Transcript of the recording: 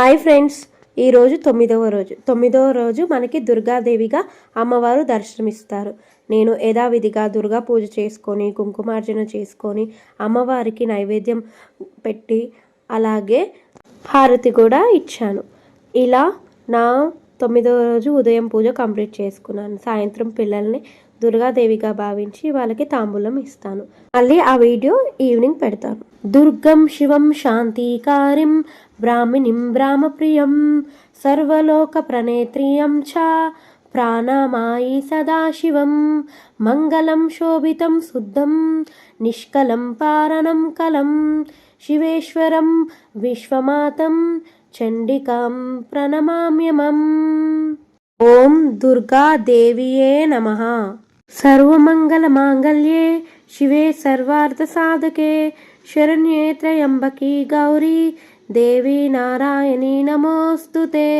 Hi friends ఈరోజు తొమ్మిదవ రోజు. తొమ్మిదవ రోజు మనకి దుర్గాదేవిగా అమ్మవారు దర్శనమిస్తారు. నేను యథావిధిగా దుర్గా పూజ చేసుకొని కుంకుమార్జన చేసుకొని అమ్మవారికి నైవేద్యం పెట్టి అలాగే హారతి కూడా ఇచ్చాను. ఇలా నా తొమ్మిదవ రోజు ఉదయం పూజ కంప్లీట్ చేసుకున్నాను. సాయంత్రం పిల్లల్ని దుర్గాదేవిగా భావించి వాళ్ళకి తాంబూలం ఇస్తాను. మళ్ళీ ఆ వీడియో ఈవినింగ్ పెడతాను. దుర్గం శివం శాంతికారిం బ్రాహ్మిణిం బ్రాహ్మప్రియం సర్వలోక ప్రణేత్రియం చ ప్రాణమాయి సదాశివం మంగళం శోభితం శుద్ధం నిష్కలం పారణం కలం శివేశ్వరం విశ్వమాతం చండికాం ప్రణమామ్యమం. ఓం దుర్గాదేవియే నమ. సర్వమంగళ మాంగళ్యే శివే సర్వార్థ సాధకే శరణ్యే త్రయంబకీ గౌరీ. దేవి నారాయణి నమోస్తుతే.